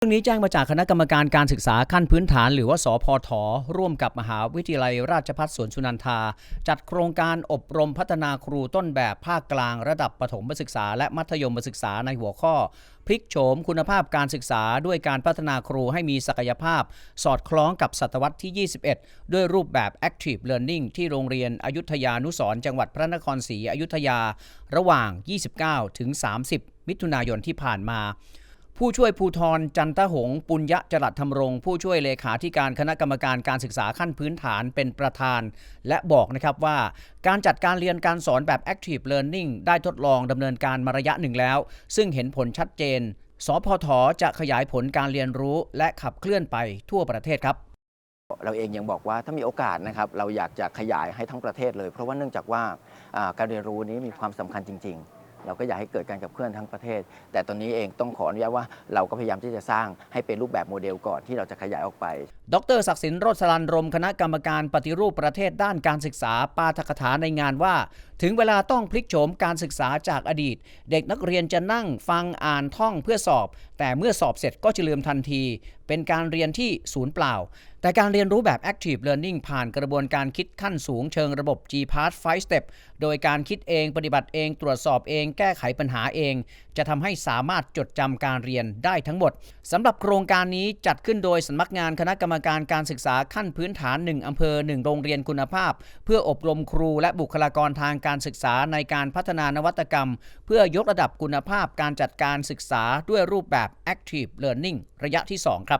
เรื่องนี้แจ้งมาจากคณะกรรมการการศึกษาขั้นพื้นฐาน หรือว่าสพทร่วมกับมหาวิทยาลัยราชภัฏสวนสุนันทา จัดโครงการอบรมพัฒนาครูต้นแบบภาคกลางระดับประถมศึกษา และมัธยมศึกษาในหัวข้อ พลิกโฉมคุณภาพการศึกษาด้วยการพัฒนาครูให้มีศักยภาพ สอดคล้องกับศตวรรษที่ 21 ด้วยรูปแบบ Active Learning ที่โรงเรียนอยุธยานุสรจังหวัดพระนครศรีอยุธยา ระหว่าง 29 ถึง 30 มิถุนายนที่ผ่านมา ผู้ช่วยภูธรจันทหง ปุญญจรัตธรรมรง ผู้ช่วยเลขาธิการคณะกรรมการการศึกษาขั้นพื้นฐานเป็นประธาน และบอกนะครับว่า การจัดการเรียนการสอนแบบ Active Learning ได้ทดลองดำเนินการมาระยะหนึ่งแล้ว ซึ่งเห็นผลชัดเจน สพทจะขยายผลการเรียนรู้และขับเคลื่อนไปทั่วประเทศครับ เราเองยังบอกว่าถ้ามีโอกาสนะครับเราอยากจะขยายให้ทั้งประเทศเลย เพราะว่าเนื่องจากว่าอ่าการเรียนรู้นี้มีความสำคัญจริง ๆ เราก็อยากให้เกิดการขับเคลื่อนทั้งประเทศ แต่ตอนนี้เองต้องขออนุญาตว่าเราก็พยายามที่จะสร้างให้เป็นรูปแบบโมเดลก่อนที่เราจะขยายออกไป ดรศักดิ์สินโรสลันรมคณะกรรมการปฏิรูปประเทศด้านการศึกษาปาฐกถาในงานว่า ถึงเวลาต้องพลิกโฉมการศึกษาจากอดีต เด็กนักเรียนจะนั่งฟังอ่านท่องเพื่อสอบ แต่เมื่อสอบเสร็จก็จะลืมทันที เป็นการเรียนที่ศูนย์เปล่า แต่การเรียนรู้แบบ Active Learning ผ่านกระบวนการคิดขั้นสูงเชิงระบบ G-Path 5 Step โดยการคิดเองปฏิบัติเอง ตรวจสอบเอง แก้ไขปัญหาเอง จะทำให้สามารถจดจำการเรียนได้ทั้งหมดสำหรับโครงการนี้จัดขึ้นโดยสำนักงานคณะกรรมการการศึกษาขั้นพื้นฐาน 1อำเภอ 1 โรงเรียนคุณภาพ เพื่ออบรมครูและบุคลากรทางการศึกษาในการพัฒนานวัตกรรม เพื่อยกระดับคุณภาพการจัดการศึกษาด้วยรูปแบบ Active Learning ระยะที่ 2 ครับ